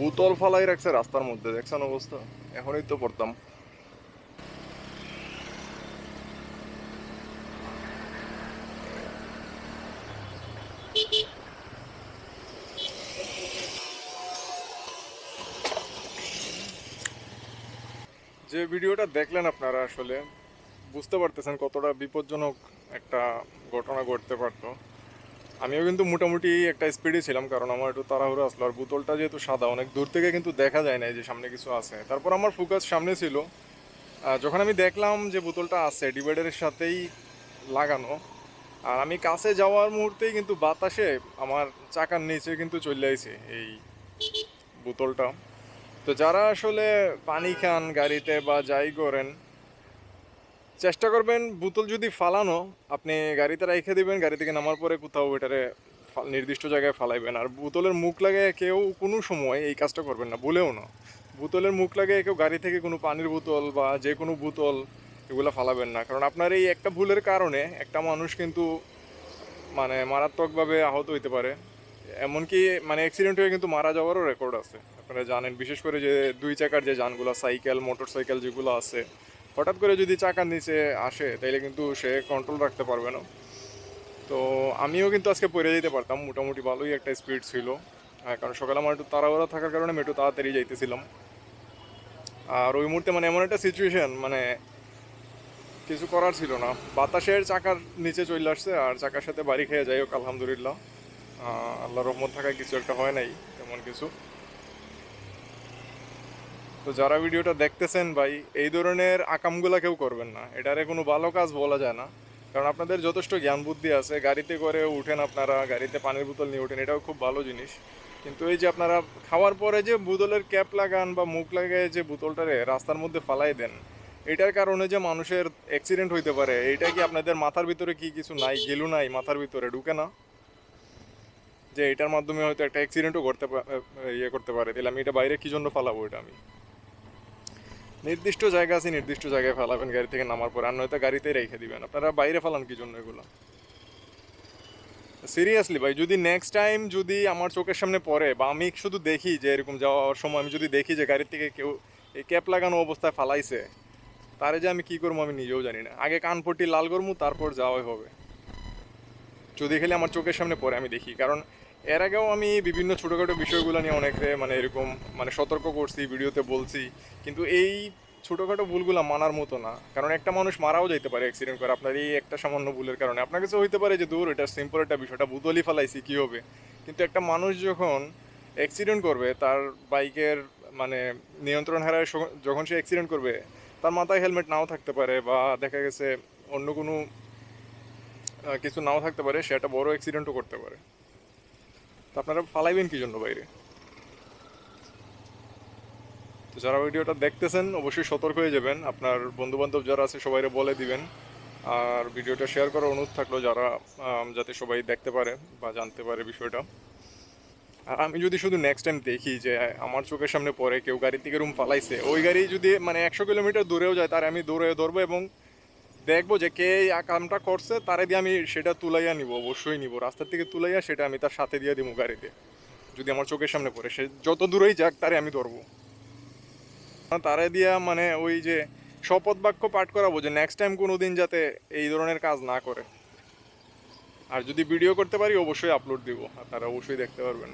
বোতল ফালাই রাখছে রাস্তার মধ্যে, দেখছেন অবস্থা? এখনই তো পড়তাম। যে ভিডিওটা দেখলেন আপনারা আসলে, বুঝতে পারতেছেন কতটা বিপজ্জনক একটা ঘটনা ঘটতে পারতো। আমিও কিন্তু মোটামুটি একটা স্পিডে ছিলাম, কারণ আমার একটু তাড়াহুড়ো আসলো। আর বোতলটা যেহেতু সাদা, অনেক দূর থেকে কিন্তু দেখা যায় না যে সামনে কিছু আছে। তারপর আমার ফোকাস সামনে ছিল। যখন আমি দেখলাম যে বোতলটা আছে, ডিভাইডারের সাথেই লাগানো, আর আমি কাছে যাওয়ার মুহূর্তেই কিন্তু বাতাসে আমার চাকার নিচে কিন্তু চলে আইছে এই বোতলটা। তো যারা আসলে পানি খান গাড়িতে বা যাই করেন চেষ্টা করবেন, বোতল যদি ফালানো, আপনি গাড়িতে রেখে দিবেন, গাড়ি থেকে নামার পরে কোথাও এটারে নির্দিষ্ট জায়গায় ফালাইবেন। আর বোতলের মুখ লাগে কেউ কোনো সময় এই কাজটা করবেন না, বলেও না। বোতলের মুখ লাগে কেউ গাড়ি থেকে কোনো পানির বোতল বা যে কোনো বোতল এগুলো ফালাবেন না। কারণ আপনার এই একটা ভুলের কারণে একটা মানুষ কিন্তু মানে মারাত্মকভাবে আহত হইতে পারে। এমনকি মানে অ্যাক্সিডেন্ট হয়ে কিন্তু মারা যাওয়ারও রেকর্ড আছে। আপনারা জানেন, বিশেষ করে যে দুই চাকার যে যানগুলো, সাইকেল মোটর সাইকেল যেগুলো আছে হঠাৎ করে যদি চাকার নিচে আসে, তাইলে কিন্তু সে কন্ট্রোল রাখতে পারবে না। তো আমিও কিন্তু আজকে পড়ে যেতে পারতাম, মোটামুটি ভালোই একটা স্পিড ছিল। কারণ সকালে আমার একটু তাড়াহুড়া থাকার কারণে আমি একটু তাড়াতাড়ি যাইতেছিলাম। আর ওই মুহূর্তে মানে এমন একটা সিচুয়েশন মানে কিছু করার ছিল না। বাতাসের চাকার নিচে চলে আসছে, আর চাকার সাথে বাড়ি খেয়ে যাই হোক, আলহামদুলিল্লাহ। আল্লাহ রহমত থাকায় কিছু একটা হয় নাই, তেমন কিছু। তো যারা ভিডিওটা দেখতেছেন ভাই, এই ধরনের আকামগুলা কেউ করবেন না। এটারে কোনো ভালো কাজ বলা যায় না। কারণ আপনাদের যথেষ্ট জ্ঞান বুদ্ধি আছে, গাড়িতে করে উঠেন আপনারা, গাড়িতে পানির বোতল নিয়ে ওঠেন, এটাও খুব ভালো জিনিস। কিন্তু এই যে আপনারা খাওয়ার পরে যে বোতলের ক্যাপ লাগান বা মুখ লাগায় যে বোতলটারে রাস্তার মধ্যে ফালাই দেন, এটার কারণে যে মানুষের অ্যাক্সিডেন্ট হইতে পারে এটা কি আপনাদের মাথার ভিতরে কি কিছু নাই, গেলু নাই, মাথার ভিতরে ঢুকে না? যে এটার মাধ্যমে হয়তো একটা অ্যাক্সিডেন্টও করতে ইয়ে করতে পারে, তাহলে আমি এটা বাইরে কী জন্য ফালাবো এটা আমি? নির্দিষ্ট জায়গা আছে, নির্দিষ্ট জায়গায় ফেলাবেন গাড়ি থেকে নামার পর, আর নয়তো গাড়িতেই রেখে দিবেন। আপনারা বাইরে ফেলান কি জন্য এগুলো? সিরিয়াসলি ভাই, যদি নেক্সট টাইম যদি আমার চোখের সামনে পড়ে বা আমি শুধু দেখি যে এরকম যাওয়ার সময় আমি যদি দেখি যে গাড়ির থেকে কেউ এই ক্যাপ লাগানো অবস্থায় ফালাইছে, তারে যে আমি কি করব আমি নিজেও জানি না। আগে কানপট্টি লাল করব, তারপর যাওয়াই হবে। যদি খেলে আমার চোখের সামনে পড়ে আমি দেখি, কারণ এর আগেও আমি বিভিন্ন ছোটোখাটো বিষয়গুলো নিয়ে অনেকে মানে এরকম মানে সতর্ক করছি, ভিডিওতে বলছি। কিন্তু এই ছোটোখাটো ভুলগুলো মানার মতো না। কারণ একটা মানুষ মারাও যেতে পারে অ্যাক্সিডেন্ট করে। আপনার এই একটা সামান্য ভুলের কারণে। আপনার কাছে হইতে পারে যে, দূর, এটা সিম্পল একটা বিষয়টা বুতলি ফেলাইছি, কী হবে? কিন্তু একটা মানুষ যখন অ্যাক্সিডেন্ট করবে, তার বাইকের মানে নিয়ন্ত্রণ হারায় যখন সে অ্যাক্সিডেন্ট করবে, তার মাথায় হেলমেট নাও থাকতে পারে বা দেখা গেছে অন্য কোনো কিছু নাও থাকতে পারে, সে একটা বড় অ্যাক্সিডেন্টও করতে পারে। তো আপনারা ফালাইবেন কি জন্য বাইরে? তো যারা ভিডিওটা দেখতেছেন, অবশ্যই সতর্ক হয়ে যাবেন। আপনার বন্ধু বান্ধব যারা আছে, সবাইরে বলে দিবেন। আর ভিডিওটা শেয়ার করার অনুরোধ থাকল যারা যাতে সবাই দেখতে পারে বা জানতে পারে বিষয়টা। আর আমি যদি শুধু নেক্সট টাইম দেখি যে, আমার চোখের সামনে পরে কেউ গাড়ি থেকে রুম ফালাইছে, ওই গাড়ি যদি মানে একশো কিলোমিটার দূরেও যায় তার আমি দূরে ধরবো এবং দেখব যে কে এই কামটা করছে, তারে দিয়ে আমি সেটা তুলাইয়া নিব, অবশ্যই নিব। রাস্তার থেকে তুলাইয়া সেটা আমি তার সাথে দিয়ে দিব গাড়িতে। যদি আমার চোখের সামনে পড়ে, সে যত দূরেই যাক, তারে আমি ধরবো। তারে দিয়া মানে ওই যে শপথ বাক্য পাঠ করাবো যে নেক্সট টাইম কোনো দিন যাতে এই ধরনের কাজ না করে। আর যদি ভিডিও করতে পারি, অবশ্যই আপলোড দিব। আপনারা অবশ্যই দেখতে পারবেন।